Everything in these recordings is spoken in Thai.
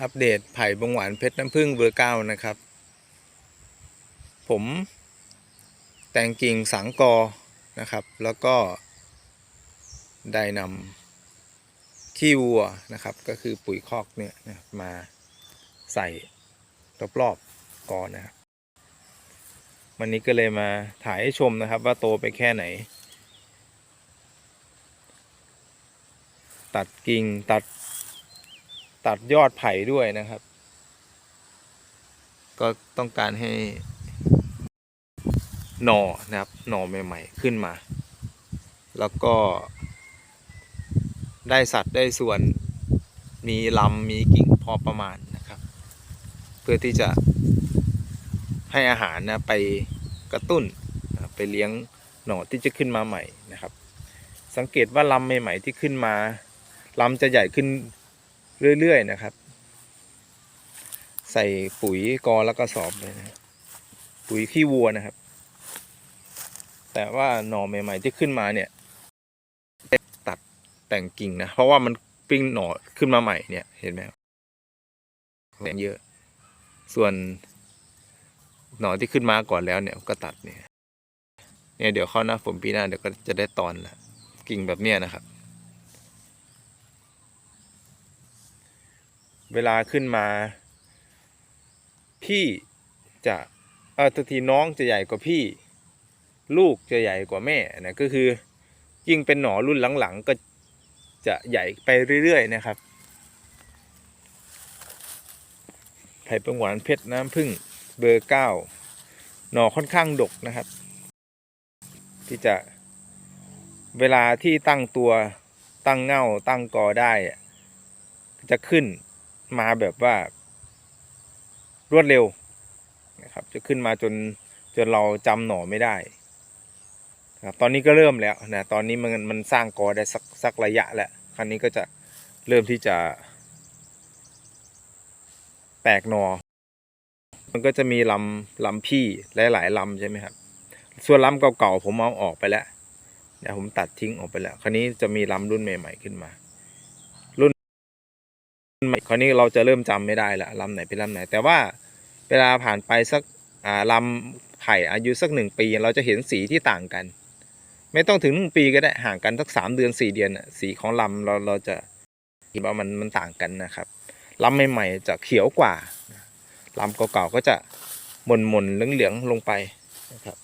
อัปเดตไผ่บงหวานเพชรน้ำผึ้งเบอร์เก้านะครับ ผมแต่งกิ่งสังกอนะครับ แล้วก็ได้นำขี้วัวนะครับ ก็คือปุ๋ยคอกเนี่ยนะมาใส่รอบๆกอนะครับวันนี้ก็เลยมาถ่ายให้ชมนะครับ ว่าโตไปแค่ไหน ตัดกิ่งตัด ตัดยอดไผ่ด้วยนะครับ ก็ต้องการให้หน่อนะครับหน่อใหม่ๆขึ้นมา แล้วก็ ได้สัตว์ได้ส่วนมีลำมีกิ่งพอประมาณนะครับ เพื่อที่จะให้อาหารนะไปกระตุ้นไปเลี้ยงหน่อที่จะขึ้นมาใหม่นะครับ สังเกตว่าลำใหม่ๆที่ขึ้นมาลำจะใหญ่ขึ้น เรื่อยๆนะครับ ใส่ปุ๋ยกอแล้วก็สอบเลยนะปุ๋ยขี้วัวนะครับ แต่ว่าหน่อใหม่ ๆ ที่ขึ้นมาเนี่ย ตัดแต่งกิ่งนะ เพราะว่ามันปิ้งหน่อขึ้นมาใหม่เนี่ยเห็นไหมครับแรงเยอะ ส่วนหน่อที่ขึ้นมาก่อนแล้วเนี่ยก็ตัดเนี่ยเนี่ยเดี๋ยวเข้าหน้าฝนปีหน้าเดี๋ยวก็จะได้ตอนละกิ่งแบบเนี้ยนะครับ เวลาขึ้นมา พี่จะเออตัวทีน้องจะใหญ่กว่าพี่ ลูกจะใหญ่กว่าแม่นะก็คือยิ่งเป็นหนอรุ่นหลังๆก็จะใหญ่ไปเรื่อยๆนะครับไผ่ประหวานเพชรน้ำผึ้งเบอร์เก้าหน่อค่อนข้างดกนะครับ ที่จะเวลาที่ตั้งตัวตั้งเง่าตั้งกอได้จะขึ้น มาแบบว่ารวดเร็วนะครับจะขึ้นมาจนจนเราจำหน่อไม่ได้นะครับตอนนี้ก็เริ่มแล้วนะตอนนี้มันมันสร้างกอได้สักสักระยะแล้วครั้นี้ก็จะเริ่มที่จะแตกหนอ มันก็จะมีลำลำพี่หลายๆลำใช่ไหมครับ ส่วนลำเก่าๆผมเอาออกไปแล้วเดี๋ยวผมตัดทิ้งออกไปแล้ว คราวนี้จะมีลำรุ่นใหม่ ๆ ขึ้นมา คราวนี้เราจะเริ่มจำไม่ได้ละลำไหนเป็นลำไหน แต่ว่าเวลาผ่านไปสักอ่าลำไผ่อายุสักหนึ่งปี เราจะเห็นสีที่ต่างกัน ไม่ต้องถึงหนึ่งปีก็ได้ห่างกันสักสามเดือนสี่เดือนสีของลำเราเราจะเห็นว่ามันมันต่างกันนะครับลำใหม่ๆจะเขียวกว่าลำเก่าๆก็จะหม่นๆเหลืองๆลงไปนะครับ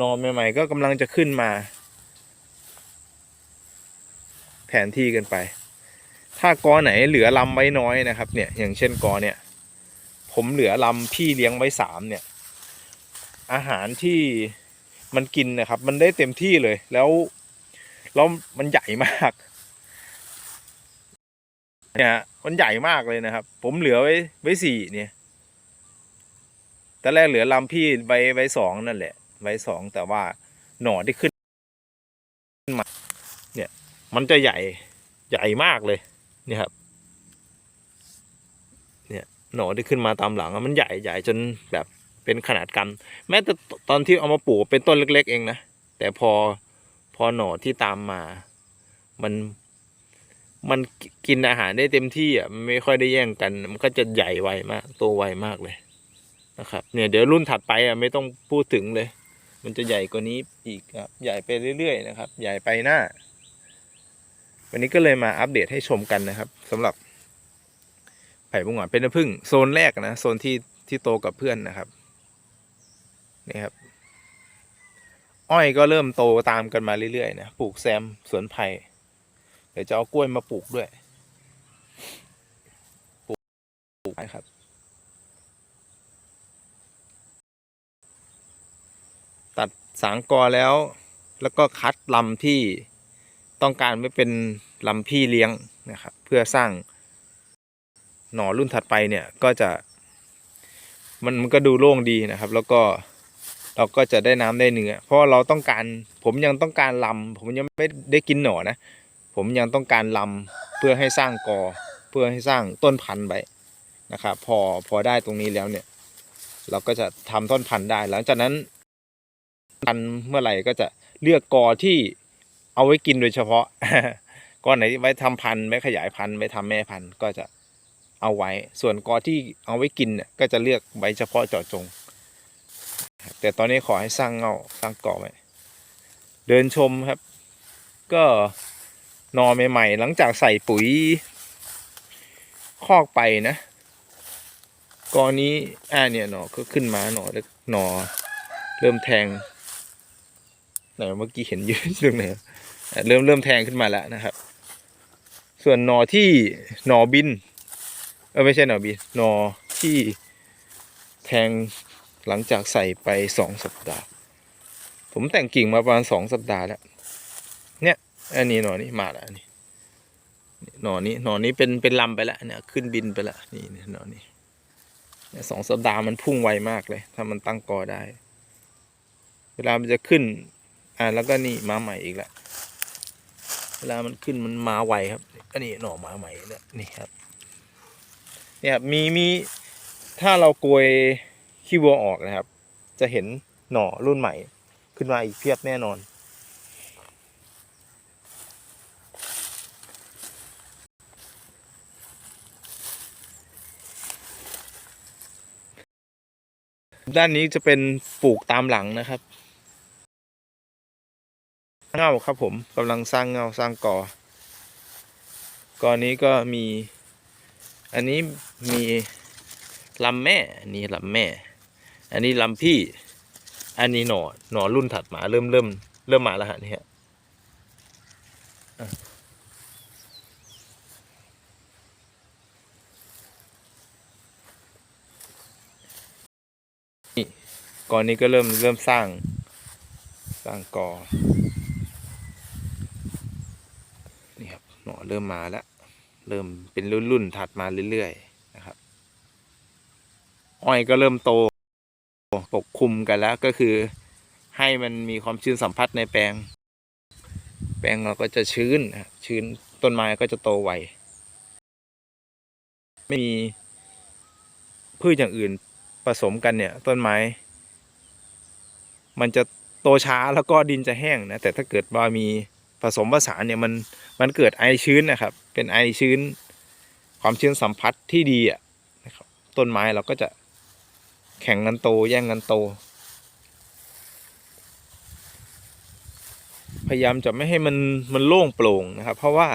นอใหม่ๆก็กำลังจะขึ้นมา แผนที่กันไป ถ้ากอไหนเหลือลำไว้น้อยนะครับ เนี่ยอย่างเช่นกอเนี่ย ผมเหลือลำพี่เลี้ยงไว้สามเนี่ย อาหารที่มันกินนะครับ มันได้เต็มที่เลยแล้วแล้วมันใหญ่มากเนี่ยมันใหญ่มากเลยนะครับ ผมเหลือไว้ไว้สี่เนี่ยแต่แรกเหลือลำพี่ไว้ไว้สองนั่นแหละ ไว้สองแต่ว่าหน่อที่ขึ้นมาเนี่ย มันจะใหญ่ใหญ่มากเลย นี่ครับ เนี่ยหน่อที่ขึ้นมาตามหลังมันใหญ่ใหญ่จนแบบเป็นขนาดกันแม้แต่ตอนที่เอามาปลูกเป็นต้นเล็ก ๆ เองนะแต่พอพอหน่อที่ตามมา มันมันกินอาหารได้เต็มที่อะมันไม่ค่อยได้แย่งกัน มันก็จะใหญ่ไวมากโตไวมากเลยนะครับ เนี่ยเดี๋ยวรุ่นถัดไปอะไม่ต้องพูดถึงเลย มันจะใหญ่กว่านี้อีกครับใหญ่ไปเรื่อยๆนะครับ ใหญ่ไปหน้า วันนี้ก็เลยมาอัปเดตให้ชมกันนะครับสำหรับไผ่บุงหวานเป็นน้ำผึ้งโซนแรกนะโซนที่ที่โตกับเพื่อนนะครับนี่ครับ อ้อยก็เริ่มโตตามกันมาเรื่อยๆนะปลูกแซมสวนไผ่เดี๋ยวจะเอากล้วยมาปลูกด้วยปลูกปลูกนะครับตัดสางกอแล้ว แล้วก็คัดลำที่ ต้องการไว้เป็นลำพี่เลี้ยงนะครับเพื่อสร้างหน่อรุ่นถัดไปเนี่ยก็จะมันมันก็ดูโล่งดีนะครับ แล้วก็เราก็จะได้น้ำได้เนื้อเพราะเราต้องการผมยังต้องการลำผมยังไม่ได้กินหน่อนะ ผมยังต้องการลำเพื่อให้สร้างกอ เพื่อให้สร้างต้นพันธุ์ไว้นะครับพอพอได้ตรงนี้แล้วเนี่ย เราก็จะทำต้นพันธุ์ได้หลังจากนั้นพันธุ์เมื่อไหร่ก็จะเลือกกอที่ เอาไว้กินโดยเฉพาะ ก้อนไหนไว้ทำพันธุ์ไว้ขยายพันธุ์ไว้ทำแม่พันธุ์ก็จะเอาไว้ ส่วนกอที่เอาไว้กินเนี่ยก็จะเลือกไว้เฉพาะเจาะจง แต่ตอนนี้ขอให้สร้างเงาสร้างกอไว้เดินชมครับ ก็นอใหม่ๆหลังจากใส่ปุ๋ย คอกไปนะกอนี้อ่าเนี่ยหนอก็ขึ้นมาหนอเล็กหนอ เริ่มแทง ไหนเมื่อกี้เห็นยืนตรงไหนเริ่มเริ่มแทงขึ้นมาแล้วนะครับ ส่วนหนอที่หนอบิน เออไม่ใช่หนอบินหนอที่แทงหลังจากใส่ไปสองสัปดาห์ ผมแต่งกิ่งมาประมาณสองสัปดาห์แล้ว เนี่ย อันนี้หนอนี้มาแล้วอันนี้หนอนี้หนอนี้เป็นเป็นลำไปแล้วเนี่ยขึ้นบินไปแล้วนี่นี่หนอนี้เนี่ยสองสัปดาห์มันพุ่งไวมากเลย ถ้ามันตั้งกอได้ เวลามันจะขึ้น อ่าแล้วก็นี่มาใหม่อีกแล้วเวลามันขึ้นมันมาไวครับอันนี้หน่อมาใหม่เนี่ยนี่ครับ เนี่ยมีมีถ้าเราโกยขี้วัวออกนะครับ จะเห็นหน่อรุ่นใหม่ ขึ้นมาอีกเพียบแน่นอน ด้านนี้จะเป็นปลูกตามหลังนะครับ เงาครับผมกำลังสร้างเงาสร้างกอกอนี้ก็มี อันนี้มีลำแม่อันนี้ลำแม่ อันนี้ลำพี่ อันนี้หนอหนอรุ่นถัดมาเริ่มเริ่มเริ่มมาแล้วฮะนี่ยอะนี่กอนี้ก็เริ่มเริ่มสร้างสร้างกอ นี่ครับ หน่อเริ่มมาแล้ว เริ่มเป็นรุ่นรุ่นถัดมาเรื่อยๆนะครับ อ้อยก็เริ่มโตปกคลุมกันแล้วก็คือให้มันมีความชื้นสัมผัสในแปลง แปลงเราก็จะชื้นชื้นต้นไม้ก็จะโตไวไม่มีพืชอย่างอื่นผสมกันเนี่ย ต้นไม้ มันจะโตช้าแล้วก็ดินจะแห้งนะแต่ถ้าเกิดว่ามี ผสมผสานเนี่ยมันมันเกิดไอชื้นนะครับ เป็นไอชื้น ความชื้นสัมผัสที่ดีอะนะครับต้นไม้เราก็จะแข่งกันโตแย่งกันโต พยายามจะไม่ให้มันมันโล่งโปร่งนะครับ เพราะว่า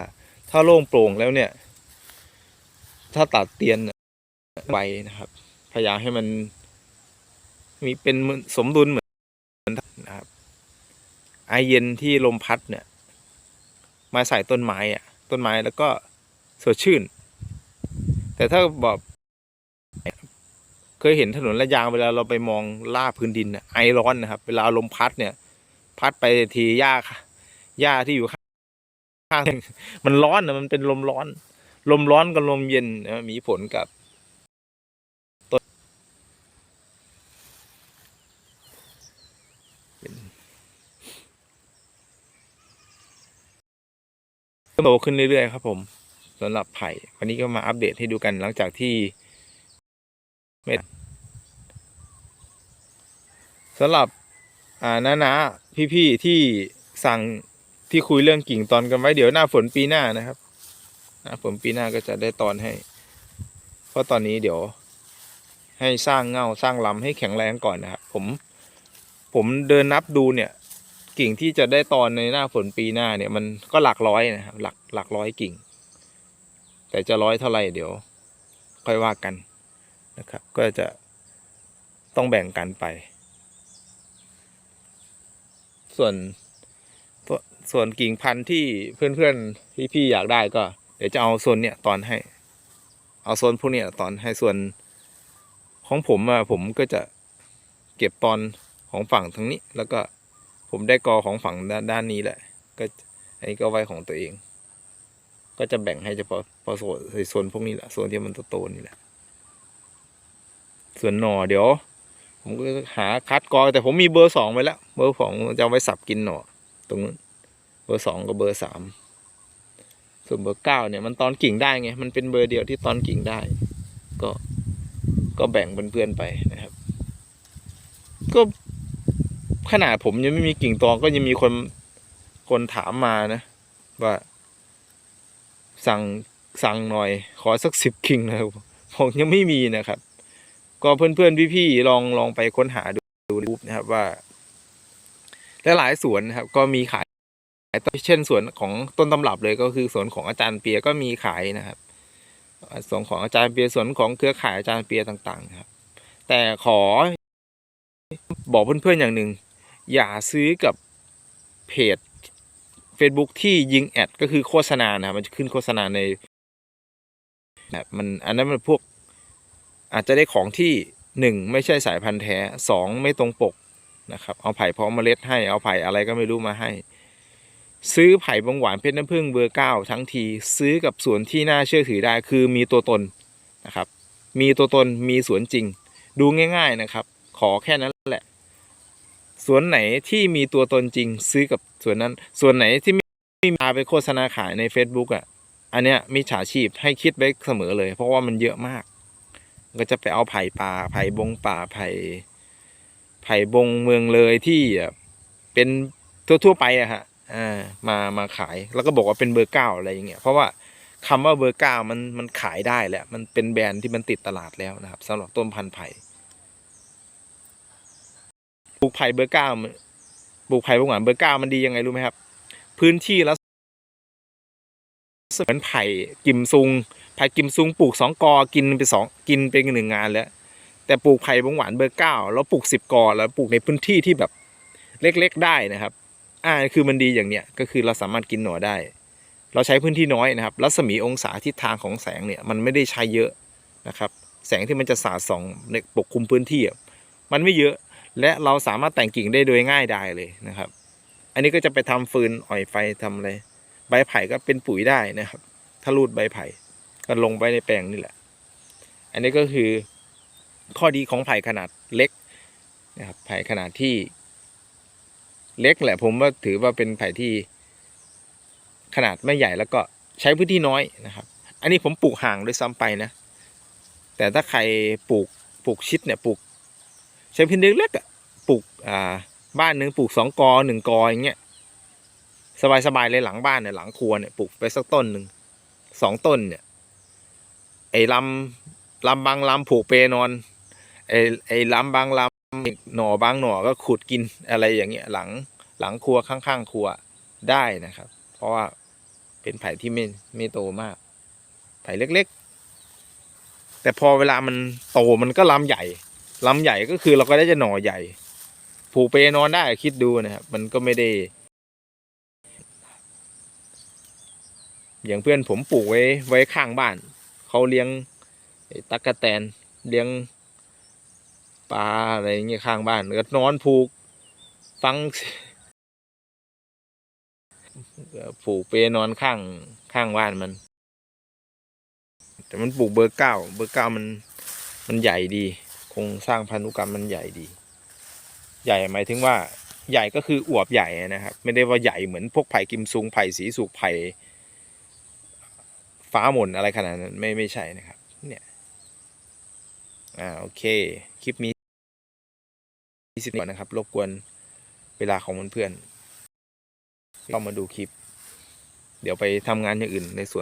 ถ้าโล่งโปร่งแล้วเนี่ย ถ้าตัดเตียนใบนะครับ พยายามให้มัน มีเป็นสมดุลเหมือนนะครับไอเย็นที่ลมพัดเนี่ย มาใส่ต้นไม้อะต้นไม้แล้วก็สดชื่น แต่ถ้าบอกเคยเห็นถนนระยางเวลาเราไปมองล่าพื้นดินไอร้อนนะครับ เวลาลมพัดเนี่ย พัดไปทีหญ้าหญ้าที่อยู่ข้างมันร้อนนะมันเป็นลมร้อน ลมร้อนกับลมเย็นมีผลกับ โตขึ้นเรื่อยๆครับผมสำหรับไผ่วันนี้ก็มาอัปเดตให้ดูกันหลังจากที่เม็ดสำหรับอ่าน้านาพี่ๆที่สั่งที่คุยเรื่องกิ่งตอนกันไว้เดี๋ยวหน้าฝนปีหน้านะครับหน้าฝนปีหน้าก็จะได้ตอนให้ เพราะตอนนี้เดี๋ยว ให้สร้างเงาสร้างลำให้แข็งแรงก่อนนะครับผม ผมเดินนับดูเนี่ย กิ่งที่จะได้ตอนในหน้าฝนปีหน้าเนี่ย มันก็หลักร้อยนะครับหลักหลักร้อยกิ่ง แต่จะร้อยเท่าไหร่เดี๋ยว ค่อยว่ากันนะครับ ก็จะต้องแบ่งกันไป ส่วนส่วนกิ่งพันธุ์ที่เพื่อนๆพี่ๆอยากได้ก็ เดี๋ยวจะเอาโซนเนี่ยตอนให้ เอาโซนพวกเนี้ยตอนให้ส่วนของผมอะผมก็จะเก็บตอนของฝั่งทางนี้แล้วก็ ผมได้กอของฝั่งด้านนี้แหละ ก็อันนี้ก็ไว้ของตัวเอง ก็จะแบ่งให้เฉพาะพอโซนโซนพวกนี้แหละโซนที่มันโตๆนี่แหละ ส่วนหน่อเดี๋ยว ผมก็หาคัดกอแต่ผมมีเบอร์สองไว้แล้ว เบอร์สองจะเอาไว้สับกินหน่อ ตรงนู้นเบอร์สองกับเบอร์สามส่วนเบอร์เก้าเนี่ยมันตอนกิ่งได้ไง มันเป็นเบอร์เดียวที่ตอนกิ่งได้ ก็ก็แบ่งเพื่อนๆไปนะครับ ก็ ขนาดผมยังไม่มีกิ่งตองก็ยังมีคนคนถามมานะ ว่า สั่งสั่งหน่อย ขอสักสิบกิ่งนะครับผมยังไม่มีนะครับ ก็เพื่อนๆพี่ๆลองลองไปค้นหาดูดูในรูปนะครับว่าและหลายสวนนะครับ ก็มีขายเช่นสวนของต้นตำรับเลยก็คือสวนของอาจารย์เปียก็มีขายนะครับสวนของอาจารย์เปียสวนของเครือข่ายอาจารย์เปียต่างๆ ครับ แต่ขอบอกเพื่อนๆอย่างหนึ่ง อย่าซื้อกับเพจ Facebook ที่ยิงแอดก็คือโฆษณานะครับมันจะขึ้นโฆษณาในแบบมันอันนั้นมันพวกอาจจะได้ของที่หนึ่งไม่ใช่สายพันธุ์แท้สองไม่ตรงปกนะครับ เอาไผ่พร้อมเมล็ดให้เอาไผ่อะไรก็ไม่รู้มาให้ ซื้อไผ่บงหวานเพชรน้ำผึ้งเบอร์เก้าทั้งทีซื้อกับสวนที่น่าเชื่อถือได้คือมีตัวตนนะครับ มีตัวตนมีสวนจริง ดูง่าย ๆนะครับ ขอแค่นั้นแหละ สวนไหนที่มีตัวตนจริงซื้อกับสวนนั้น ส่วนไหนที่ไม่ไม่มาไปโฆษณาขายใน Facebook อะ อันเนี้ยมิจฉาชีพให้คิดไว้เสมอเลย เพราะว่ามันเยอะมาก ก็จะไปเอาไผ่ป่าไผ่บงป่าไผ่ไผ่บงเมืองเลยที่เป็นทั่วๆไปอะฮะอ่ามามาขายแล้วก็บอกว่าเป็นเบอร์เก้าอะไรอย่างเงี้ยเพราะว่าคำว่าเบอร์เก้ามันมันขายได้แหละมันเป็นแบรนด์ที่มันติดตลาดแล้วนะครับสำหรับต้นพันธุ์ไผ่ ปลูกไผ่เบอร์เก้าปลูกไผ่บงหวานเบอร์เก้ามันดียังไงรู้ไหมครับ พื้นที่แล้วเหมือนไผ่กิมซุงไผ่กิมซุงปลูกสองกอกินไปสองกินไปหนึ่งงานแล้วแต่ปลูกไผ่บงหวานเบอร์เก้าแล้วปลูกสิบกอแล้วปลูกในพื้นที่ที่แบบเล็กๆได้นะครับ อ่าคือมันดีอย่างเนี้ยก็คือเราสามารถกินหน่อได้ เราใช้พื้นที่น้อยนะครับ รัศมีองศาทิศทางของแสงเนี่ยมันไม่ได้ใช้เยอะนะครับ แสงที่มันจะสาดส่องในปกคลุมพื้นที่มันไม่เยอะ และเราสามารถแต่งกิ่งได้โดยง่ายไดายเลยนะครับ อันนี้ก็จะไปทำฟืนอ่อยไฟทำอะไรใบไผ่ก็เป็นปุ๋ยได้นะครับ ถ้ารูดใบไผ่ก็ลงไปในแปลงนี่แหละ อันนี้ก็คือข้อดีของไผ่ขนาดเล็กนะครับไผ่ขนาดที่เล็กแหละผมว่าถือว่าเป็นไผ่ที่ขนาดไม่ใหญ่แล้วก็ใช้พื้นที่น้อยนะครับ อันนี้ผมปลูกห่างด้วยซ้ำไปนะ แต่ถ้าใครปลูกปลูกชิดเนี่ยปลูก ใช้พื้นเล็กอะปลูกอ่าบ้านหนึ่งปลูกสองกอหนึ่งกออย่างเงี้ยสบายๆเลยหลังบ้านเนี่ยหลังครัวเนี่ยปลูกไปสักต้นหนึ่งสองต้นเนี่ยไอ้ลำลำบางลำผูกเปนอนไอ้ไอ้ลำบางลำหน่อบางหน่อก็ขุดกินอะไรอย่างเงี้ยหลังหลังครัวข้างๆครัวได้นะครับ เพราะว่าเป็นไผ่ที่ไม่ไม่โตมาก ไผ่เล็กๆ แต่พอเวลามันโตมันก็ลำใหญ่ ลำใหญ่ก็คือเราก็ได้จะหน่อใหญ่ ผูกเปนอนได้คิดดูนะครับ มันก็ไม่ได้ อย่างเพื่อนผมปลูกไว้ไว้ข้างบ้าน เขาเลี้ยงตั๊กแตนเลี้ยงปลาอะไรอย่างเงี้ยข้างบ้านก็นอนผูก ฟังผูกเปนอนข้างข้างบ้านมัน แต่มันปลูกเบอร์เก้าเบอร์เก้ามันมันใหญ่ดี ครงสร้างพันธุกรรมมันใหญ่ดี ใหญ่หมายถึงว่าใหญ่ก็คืออวบใหญ่นะครับ ไม่ได้ว่าใหญ่เหมือนพวกไผ่กิมซุงไผ่สีสุกไผ่ฟ้าหม่นอะไรขนาดนั้นไม่ไม่ใช่นะครับเนี่ยอ่าโอเคคลิปนี้สิบก่อนนะครับ รบกวนเวลาของเพื่อนๆเข้ามาดูคลิป เดี๋ยวไปทำงานอย่างอื่นในส่วน